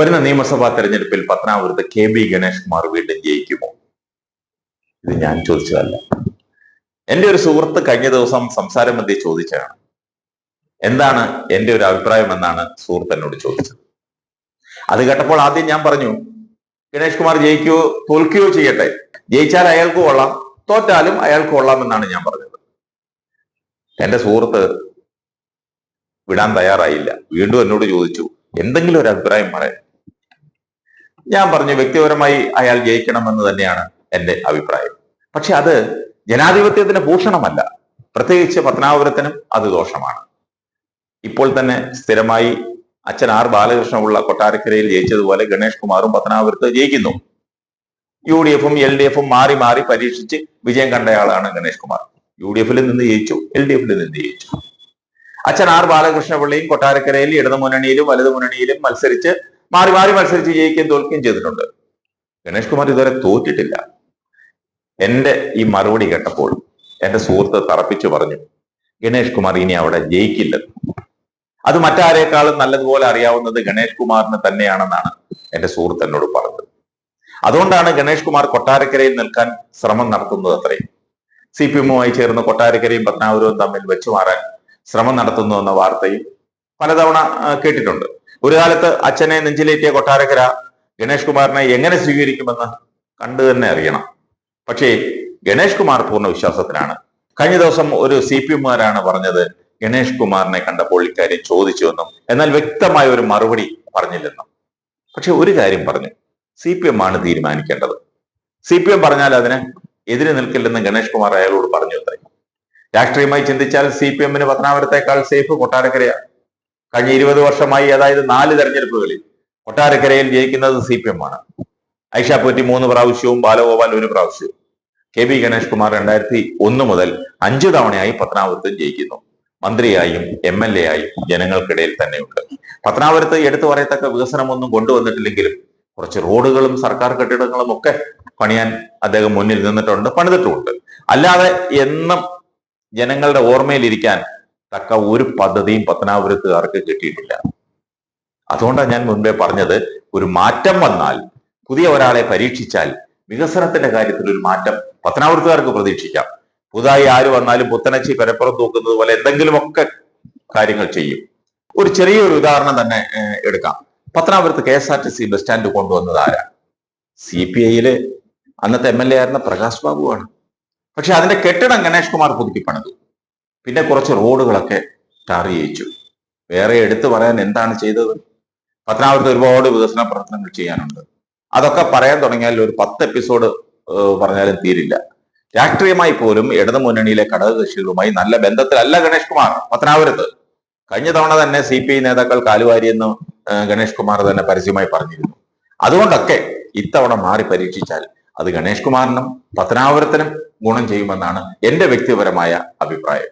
വരുന്ന നിയമസഭാ തെരഞ്ഞെടുപ്പിൽ പത്തനാപുരത്ത് കെ ബി ഗണേഷ് കുമാർ വീണ്ടും ജയിക്കുമോ? ഇത് ഞാൻ ചോദിച്ചതല്ല. എന്റെ ഒരു സുഹൃത്ത് കഴിഞ്ഞ ദിവസം സംസാരം മധ്യ ചോദിച്ചതാണ്. എന്താണ് എന്റെ ഒരു അഭിപ്രായം എന്നാണ് സുഹൃത്ത് എന്നോട് ചോദിച്ചത്. അത് കേട്ടപ്പോൾ ആദ്യം ഞാൻ പറഞ്ഞു ഗണേഷ് കുമാർ ജയിക്കുകയോ തോൽക്കുകയോ ചെയ്യട്ടെ. ജയിച്ചാൽ അയാൾക്ക് കൊള്ളാം തോറ്റാലും അയാൾക്ക് കൊള്ളാം എന്നാണ് ഞാൻ പറഞ്ഞത്. എന്റെ സുഹൃത്ത് വിടാൻ തയ്യാറായില്ല. വീണ്ടും എന്നോട് ചോദിച്ചു എന്തെങ്കിലും ഒരു അഭിപ്രായം പറയാൻ ഞാൻ പറഞ്ഞു വ്യക്തിപരമായി അയാൾ ജയിക്കണമെന്ന് തന്നെയാണ് എന്റെ അഭിപ്രായം. പക്ഷെ അത് ജനാധിപത്യത്തിന്റെ ഭൂഷണമല്ല. പ്രത്യേകിച്ച് പത്തനാപുരത്തിനും അത് ദോഷമാണ്. ഇപ്പോൾ തന്നെ സ്ഥിരമായി അച്ഛൻ ആർ ബാലകൃഷ്ണമുള്ള കൊട്ടാരക്കരയിൽ ജയിച്ചതുപോലെ ഗണേഷ് കുമാറും പത്തനാപുരത്ത് ജയിക്കുന്നു. യു ഡി എഫും എൽ ഡി എഫും മാറി മാറി പരീക്ഷിച്ച് വിജയം കണ്ടയാളാണ് ഗണേഷ് കുമാർ. യു ഡി എഫിൽ നിന്ന് ജയിച്ചു എൽ ഡി എഫിൽ നിന്ന് ജയിച്ചു. അച്ഛൻ ആർ ബാലകൃഷ്ണപിള്ളയും കൊട്ടാരക്കരയിൽ ഇടതു മുന്നണിയിലും വലതു മുന്നണിയിലും മത്സരിച്ച് മാറി മാറി മത്സരിച്ച് ജയിക്കുകയും തോൽക്കുകയും ചെയ്തിട്ടുണ്ട്. ഗണേഷ് കുമാർ ഇതുവരെ തോറ്റിട്ടില്ല. എന്റെ ഈ മറുപടി കേട്ടപ്പോൾ എന്റെ സുഹൃത്ത് തറപ്പിച്ചു പറഞ്ഞു ഗണേഷ് കുമാർ ഇനി അവിടെ ജയിക്കില്ല. അത് മറ്റാരേക്കാളും നല്ലതുപോലെ അറിയാവുന്നത് ഗണേഷ് കുമാറിന് തന്നെയാണെന്നാണ് എന്റെ സുഹൃത്ത് എന്നോട് പറഞ്ഞത്. അതുകൊണ്ടാണ് ഗണേഷ് കുമാർ കൊട്ടാരക്കരയിൽ നിൽക്കാൻ ശ്രമം നടത്തുന്നത് അത്രയും. സി പി എമ്മുമായി ചേർന്ന് കൊട്ടാരക്കരയും പത്തനാപുരവും തമ്മിൽ വെച്ചുമാറാൻ ശ്രമം നടത്തുന്നു എന്ന വാർത്തയും പലതവണ കേട്ടിട്ടുണ്ട്. ഒരു കാലത്ത് അച്ഛനെ നെഞ്ചിലേറ്റിയ കൊട്ടാരക്കര ഗണേഷ് കുമാറിനെ എങ്ങനെ സ്വീകരിക്കുമെന്ന് കണ്ടു തന്നെ അറിയണം. പക്ഷേ ഗണേഷ് കുമാർ പൂർണ വിശ്വാസത്തിലാണ്. കഴിഞ്ഞ ദിവസം ഒരു സി പി എമ്മുകാരാണ് പറഞ്ഞത് ഗണേഷ് കുമാറിനെ കണ്ടപ്പോൾ ഇക്കാര്യം ചോദിച്ചുവെന്നും എന്നാൽ വ്യക്തമായ ഒരു മറുപടി പറഞ്ഞില്ലെന്നും. പക്ഷെ ഒരു കാര്യം പറഞ്ഞു. സി പി എം ആണ് തീരുമാനിക്കേണ്ടത്. സി പി എം പറഞ്ഞാൽ അതിന് എതിര് നിൽക്കില്ലെന്ന് ഗണേഷ് കുമാർ അയാളോട് പറഞ്ഞു രാഷ്ട്രീയമായി ചിന്തിച്ചാൽ സി പി എമ്മിന് പത്തനാപുരത്തേക്കാൾ സേഫ് കൊട്ടാരക്കരയാണ് കഴിഞ്ഞ ഇരുപത് വർഷമായി അതായത് നാല് തെരഞ്ഞെടുപ്പുകളിൽ കൊട്ടാരക്കരയിൽ ജയിക്കുന്നത് സി പി എം ആണ് ഐഷ പോറ്റി മൂന്ന് പ്രാവശ്യവും ബാലഗോപാൽ ഒരു പ്രാവശ്യവും. കെ ബി ഗണേഷ് കുമാർ രണ്ടായിരത്തി ഒന്ന് മുതൽ അഞ്ചു തവണയായി പത്തനാപുരത്തും ജയിക്കുന്നു. മന്ത്രിയായും എം എൽ എ ആയും ജനങ്ങൾക്കിടയിൽ തന്നെയുണ്ട്. പത്തനാപുരത്ത് എടുത്തു പറയത്തക്ക വികസനമൊന്നും കൊണ്ടുവന്നിട്ടില്ലെങ്കിലും കുറച്ച് റോഡുകളും സർക്കാർ കെട്ടിടങ്ങളും ഒക്കെ പണിയാൻ അദ്ദേഹം മുന്നിൽ നിന്നിട്ടുണ്ട് പണിതിട്ടുമുണ്ട്. അല്ലാതെ എന്നും ജനങ്ങളുടെ ഓർമ്മയിലിരിക്കാൻ തക്ക ഒരു പദ്ധതിയും പത്തനാപുരത്തുകാർക്ക് കിട്ടിയിട്ടില്ല. അതുകൊണ്ടാണ് ഞാൻ മുൻപേ പറഞ്ഞത് ഒരു മാറ്റം വന്നാൽ പുതിയ ഒരാളെ പരീക്ഷിച്ചാൽ വികസനത്തിന്റെ കാര്യത്തിൽ ഒരു മാറ്റം പത്തനാപുരത്തുകാർക്ക് പ്രതീക്ഷിക്കാം. പുതുതായി ആര് വന്നാലും പുത്തനച്ചി പരപ്പുറം തൂക്കുന്നത് പോലെ എന്തെങ്കിലുമൊക്കെ കാര്യങ്ങൾ ചെയ്യും. ഒരു ചെറിയൊരു ഉദാഹരണം തന്നെ എടുക്കാം. പത്തനാപുരത്ത് K S R T C bus stand കൊണ്ടുവന്നത് ആരാ? സി പി ഐയിൽ അന്നത്തെ എം എൽ എ ആയിരുന്ന പ്രകാശ് ബാബുവാണ്. പക്ഷെ അതിന്റെ കെട്ടിടം ഗണേഷ് കുമാർ പുതുക്കി പണിതു പിന്നെ കുറച്ച് റോഡുകളൊക്കെ ടാർ ചെയ്യിച്ചു വേറെ എടുത്തു പറയാൻ എന്താണ് ചെയ്തത്? പത്തനാപുരത്ത് ഒരുപാട് വികസന പ്രവർത്തനങ്ങൾ ചെയ്യാനുണ്ട്. അതൊക്കെ പറയാൻ തുടങ്ങിയാൽ ഒരു പത്ത് എപ്പിസോഡ് പറഞ്ഞാലും തീരില്ല. രാഷ്ട്രീയമായി പോലും ഇടതു മുന്നണിയിലെ ഘടകകക്ഷികളുമായി നല്ല ബന്ധത്തിലല്ല ഗണേഷ് കുമാർ പത്തനാപുരത്ത്. കഴിഞ്ഞ തവണ തന്നെ സി പി ഐ നേതാക്കൾ കാലുവാരിയെന്ന് ഗണേഷ് കുമാർ തന്നെ പരസ്യമായി പറഞ്ഞിരുന്നു. അതുകൊണ്ടൊക്കെ ഇത്തവണ മാറി പരീക്ഷിച്ചാൽ അത് ഗണേഷ് കുമാറിനും പത്തനാപുരത്തിനും ഗുണം ചെയ്യുമെന്നാണ് എന്റെ വ്യക്തിപരമായ അഭിപ്രായം.